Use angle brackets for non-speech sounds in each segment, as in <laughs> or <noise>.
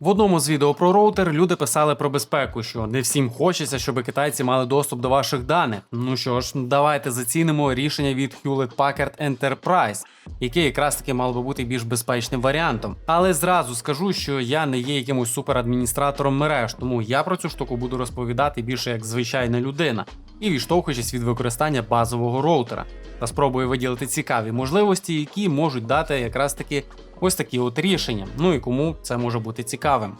В одному з відео про роутер люди писали про безпеку, що не всім хочеться, щоб китайці мали доступ до ваших даних. Ну що ж, давайте зацінимо рішення від Hewlett Packard Enterprise, яке якраз таки мало би бути більш безпечним варіантом. Але зразу скажу, що я не є якимось суперадміністратором мереж, тому я про цю штуку буду розповідати більше як звичайна людина і відштовхуючись від використання базового роутера. Та спробую виділити цікаві можливості, які можуть дати якраз таки ось такі от рішення. Ну і кому це може бути цікавим.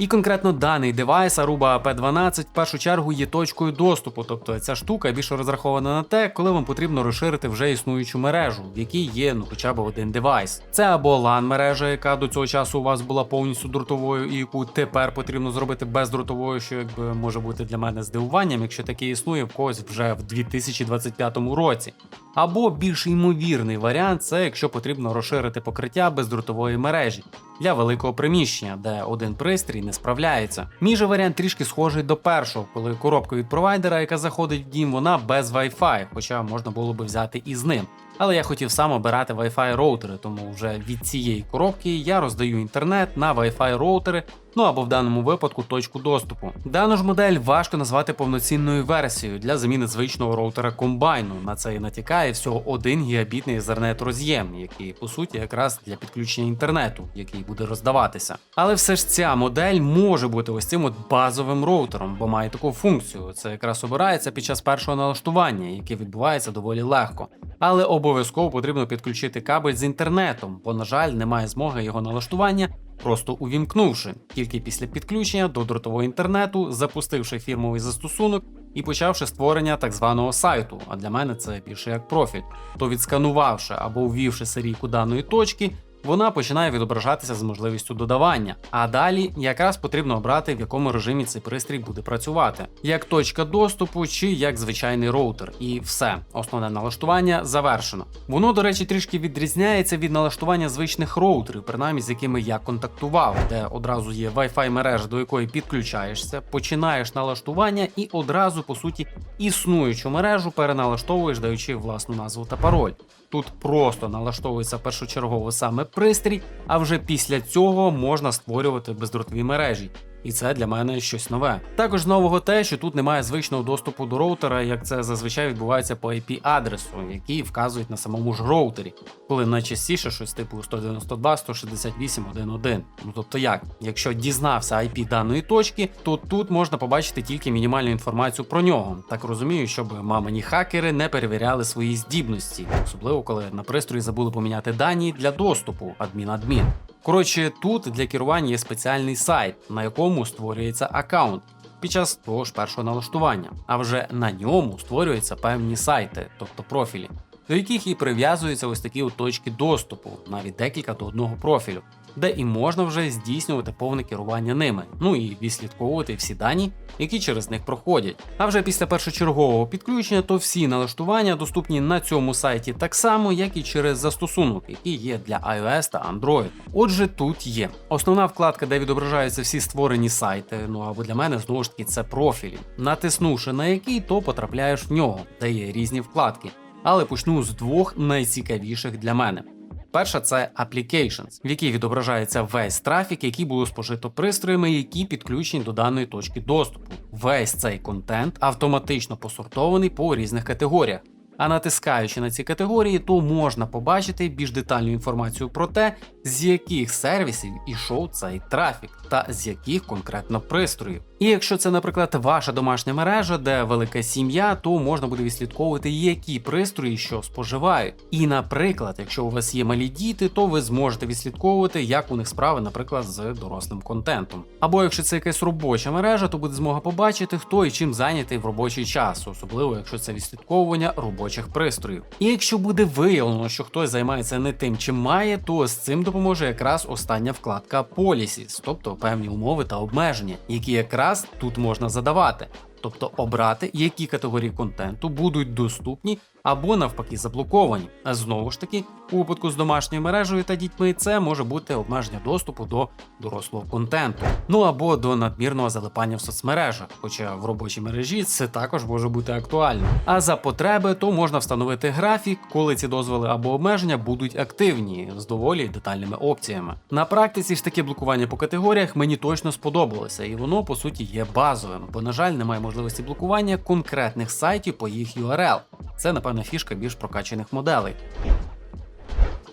І конкретно даний девайс Aruba AP12 в першу чергу є точкою доступу, тобто ця штука більше розрахована на те, коли вам потрібно розширити вже існуючу мережу, в якій є ну хоча б один девайс. Це або LAN мережа, яка до цього часу у вас була повністю дротовою, і яку тепер потрібно зробити бездротовою, що якби може бути для мене здивуванням, якщо таке існує в когось вже в 2025 році. Або більш ймовірний варіант це якщо потрібно розширити покриття бездротової мережі для великого приміщення, де один пристрій не справляється. Мій же варіант трішки схожий до першого, коли коробка від провайдера, яка заходить в дім, вона без Wi-Fi, хоча можна було би взяти і з ним. Але я хотів сам обирати Wi-Fi роутери, тому вже від цієї коробки я роздаю інтернет на Wi-Fi роутери, ну або в даному випадку точку доступу. Дану ж модель важко назвати повноцінною версією для заміни звичного роутера комбайну. На це і натякає всього 1 гігабітний Ethernet роз'єм, який по суті якраз для підключення інтернету, який буде роздаватися. Але все ж ця модель може бути ось цим от базовим роутером, бо має таку функцію. Це якраз обирається під час першого налаштування, яке відбувається доволі легко. Але обов'язково потрібно підключити кабель з інтернетом, бо, на жаль, немає змоги його налаштування, просто увімкнувши, тільки після підключення до дротового інтернету, запустивши фірмовий застосунок і почавши створення так званого сайту. А для мене це більше як профіль. То відсканувавши або ввівши серійку даної точки. Вона починає відображатися з можливістю додавання. А далі якраз потрібно обрати, в якому режимі цей пристрій буде працювати, як точка доступу чи як звичайний роутер. І все, основне налаштування завершено. Воно, до речі, трішки відрізняється від налаштування звичних роутерів, принаймні з якими я контактував, де одразу є Wi-Fi мережа, до якої підключаєшся, починаєш налаштування і одразу, по суті, існуючу мережу переналаштовуєш, даючи власну назву та пароль. Тут просто налаштовується першочергово саме пристрій, а вже після цього можна створювати бездротові мережі. І це для мене щось нове. Також нового те, що тут немає звичного доступу до роутера, як це зазвичай відбувається по IP-адресу, який вказують на самому ж роутері, коли найчастіше щось типу 192, 168, 1.1. Ну тобто як, якщо дізнався IP даної точки, то тут можна побачити тільки мінімальну інформацію про нього. Так розумію, щоб мамині хакери не перевіряли свої здібності, особливо коли на пристрої забули поміняти дані для доступу адмін-адмін. Коротше, тут для керування є спеціальний сайт, на якому створюється аккаунт під час того ж першого налаштування, а вже на ньому створюються певні сайти, тобто профілі, до яких і прив'язуються ось такі точки доступу, навіть декілька до одного профілю, де і можна вже здійснювати повне керування ними, ну і відслідковувати всі дані, які через них проходять. А вже після першочергового підключення, то всі налаштування доступні на цьому сайті так само, як і через застосунок, який є для iOS та Android. Отже, тут є основна вкладка, де відображаються всі створені сайти. Ну або для мене знову ж таки це профілі. Натиснувши на який, то потрапляєш в нього, де є різні вкладки. Але почну з двох найцікавіших для мене. Перша це Applications, в якій відображається весь трафік, який було спожито пристроями, які підключені до даної точки доступу. Весь цей контент автоматично посортований по різних категоріях. А натискаючи на ці категорії, то можна побачити більш детальну інформацію про те, з яких сервісів ішов цей трафік, та з яких конкретно пристроїв. І якщо це, наприклад, ваша домашня мережа, де велика сім'я, то можна буде відслідковувати, які пристрої що споживають. І, наприклад, якщо у вас є малі діти, то ви зможете відслідковувати, як у них справи, наприклад, з дорослим контентом. Або якщо це якась робоча мережа, то буде змога побачити, хто і чим зайнятий в робочий час, особливо якщо це відслідковування робочих пристроїв. І якщо буде виявлено, що хтось займається не тим, чим має, то з цим допоможе якраз остання вкладка Policies, тобто певні умови та обмеження, які якраз тут можна задавати. Тобто обрати, які категорії контенту будуть доступні або навпаки заблоковані. А знову ж таки, у випадку з домашньою мережею та дітьми це може бути обмеження доступу до дорослого контенту, ну або до надмірного залипання в соцмережах, хоча в робочій мережі це також може бути актуально. А за потреби то можна встановити графік, коли ці дозволи або обмеження будуть активні з доволі детальними опціями. На практиці ж таке блокування по категоріях мені точно сподобалося, і воно по суті є базовим, бо на жаль, немає можливості блокування конкретних сайтів по їх URL. Це напевно фішка більш прокачаних моделей.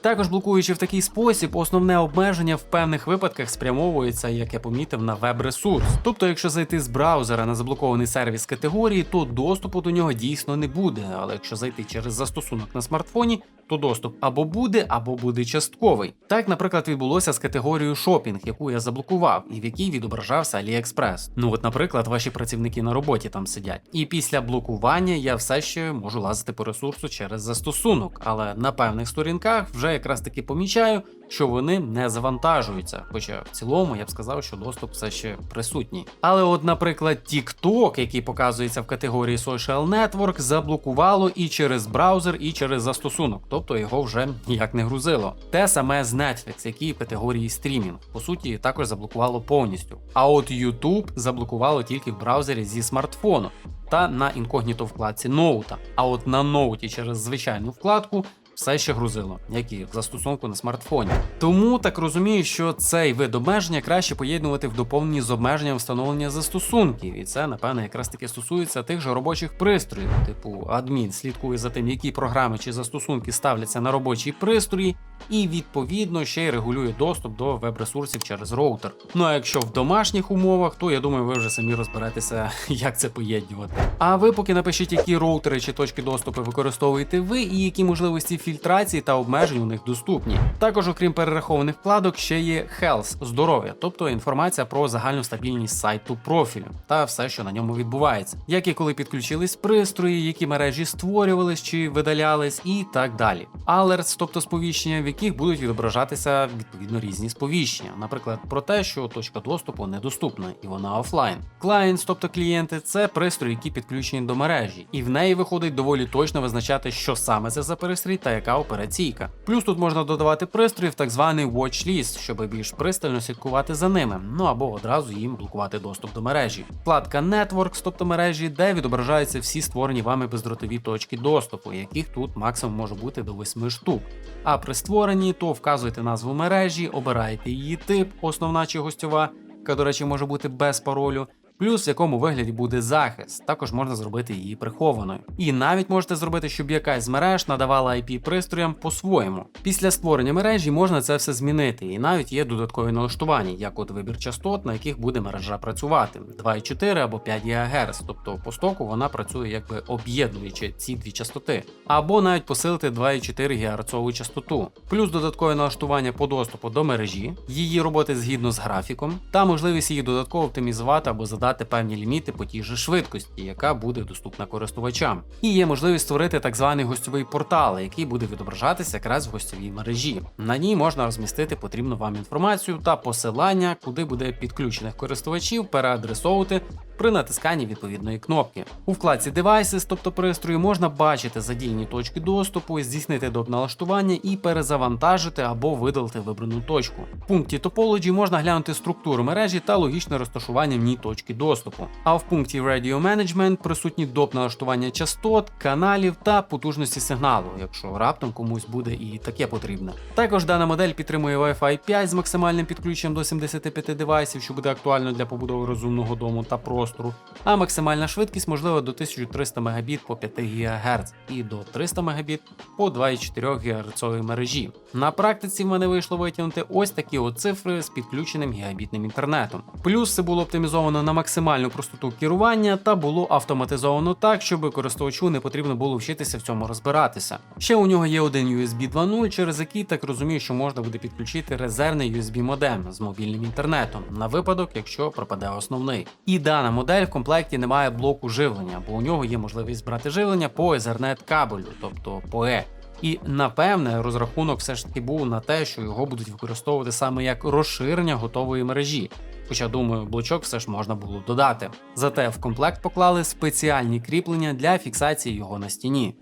Також блокуючи в такий спосіб, основне обмеження в певних випадках спрямовується, як я помітив, на веб-ресурс. Тобто, якщо зайти з браузера на заблокований сервіс категорії, то доступу до нього дійсно не буде. Але якщо зайти через застосунок на смартфоні, то доступ або буде, або буде частковий. Так, наприклад, відбулося з категорією шопінг, яку я заблокував, і в якій відображався AliExpress. Ну от, наприклад, ваші працівники на роботі там сидять. І після блокування я все ще можу лазити по ресурсу через застосунок, але на певних сторінках вже якраз таки помічаю, що вони не завантажуються. Хоча в цілому я б сказав, що доступ все ще присутній. Але, от, наприклад, TikTok, який показується в категорії Social Network, заблокувало і через браузер, і через застосунок, тобто його вже ніяк не грузило. Те саме з Netflix, який в категорії стрімінг, по суті, також заблокувало повністю. А от YouTube заблокувало тільки в браузері зі смартфону. Та на інкогніто вкладці ноута. А от на ноуті через звичайну вкладку все ще грузило, як і в застосунку на смартфоні. Тому так розумію, що цей вид обмеження краще поєднувати в доповненні з обмеженням встановлення застосунків, і це, напевне, якраз таки стосується тих же робочих пристроїв, типу адмін слідкує за тим, які програми чи застосунки ставляться на робочі пристрої, і відповідно ще й регулює доступ до веб-ресурсів через роутер. Ну а якщо в домашніх умовах, то я думаю, ви вже самі розберетеся, <laughs> як це поєднувати. А ви поки напишіть, які роутери чи точки доступу використовуєте ви, і які можливості фільтрації та обмежень у них доступні. Також, окрім перерахованих вкладок, ще є Health – здоров'я, тобто інформація про загальну стабільність сайту профілю та все, що на ньому відбувається, як і коли підключились пристрої, які мережі створювались чи видалялись, і так далі. Alerts, тобто сповіщення, в яких будуть відображатися відповідно різні сповіщення, наприклад, про те, що точка доступу недоступна і вона офлайн. Clients, тобто клієнти, це пристрої, які підключені до мережі, і в неї виходить доволі точно визначати, що саме це за пристрій та яка операційка. Плюс тут можна додавати пристрої в так званий watch-list, щоб більш пристально слідкувати за ними, ну або одразу їм блокувати доступ до мережі. Вкладка Networks, тобто мережі, де відображаються всі створені вами бездротові точки доступу, яких тут максимум може бути до 8 штук. А при створенні то вказуєте назву мережі, обираєте її тип, основна чи гостьова, яка, до речі, може бути без паролю. Плюс в якому вигляді буде захист, також можна зробити її прихованою. І навіть можете зробити, щоб якась з мереж надавала IP пристроям по-своєму. Після створення мережі можна це все змінити, і навіть є додаткові налаштування, як от вибір частот, на яких буде мережа працювати 2,4 або 5 ГГц, тобто по стоку вона працює якби об'єднуючи ці дві частоти, або навіть посилити 2,4 ГГц частоту, плюс додаткове налаштування по доступу до мережі, її роботи згідно з графіком, та можливість її додатково оптимізувати або задати задати певні ліміти по тій же швидкості, яка буде доступна користувачам. І є можливість створити так званий гостьовий портал, який буде відображатися якраз в гостьовій мережі. На ній можна розмістити потрібну вам інформацію та посилання, куди буде підключених користувачів переадресовувати при натисканні відповідної кнопки. У вкладці Devices, тобто пристрою, можна бачити задільні точки доступу, здійснити доп. налаштування і перезавантажити або видалити вибрану точку. В пункті Topology можна глянути структуру мережі та логічне розташування в ній точки доступу. А в пункті Radio Management присутні доп. налаштування частот, каналів та потужності сигналу, якщо раптом комусь буде і таке потрібне. Також дана модель підтримує Wi-Fi 5 з максимальним підключенням до 75 девайсів, що буде актуально для побудови розумного дому та простору, а максимальна швидкість можлива до 1300 Мбіт по 5 ГГц і до 300 Мбіт по 2,4 ГГц мережі. На практиці в мене вийшло витягнути ось такі от цифри з підключеним гігабітним інтернетом. Плюс це було оптимізовано на максимальну простоту керування та було автоматизовано так, щоб користувачу не потрібно було вчитися в цьому розбиратися. Ще у нього є один USB 2.0, через який так розумію, що можна буде підключити резервний USB модем з мобільним інтернетом на випадок, якщо пропаде основний. І дана модель в комплекті не має блоку живлення, бо у нього є можливість брати живлення по Ethernet кабелю, тобто по E. І напевне розрахунок все ж таки був на те, що його будуть використовувати саме як розширення готової мережі. Хоча, думаю, блочок все ж можна було додати. Зате в комплект поклали спеціальні кріплення для фіксації його на стіні.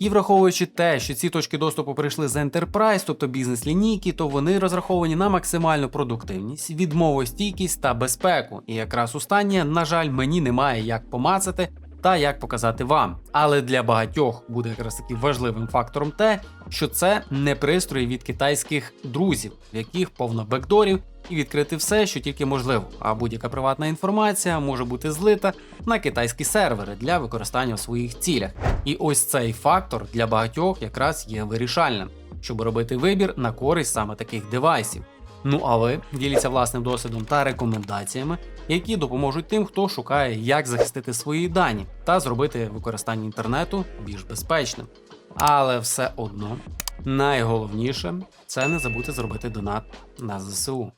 І враховуючи те, що ці точки доступу прийшли з Enterprise, тобто бізнес-лінійки, то вони розраховані на максимальну продуктивність, відмовостійкість та безпеку. І якраз останнє, на жаль, мені немає як помацати та як показати вам. Але для багатьох буде якраз таки важливим фактором те, що це не пристрої від китайських друзів, в яких повно бекдорів і відкрити все, що тільки можливо. А будь-яка приватна інформація може бути злита на китайські сервери для використання в своїх цілях. І ось цей фактор для багатьох якраз є вирішальним, щоб робити вибір на користь саме таких девайсів. Ну а ви діліться власним досвідом та рекомендаціями, які допоможуть тим, хто шукає, як захистити свої дані та зробити використання інтернету більш безпечним. Але все одно найголовніше це не забути зробити донат на ЗСУ.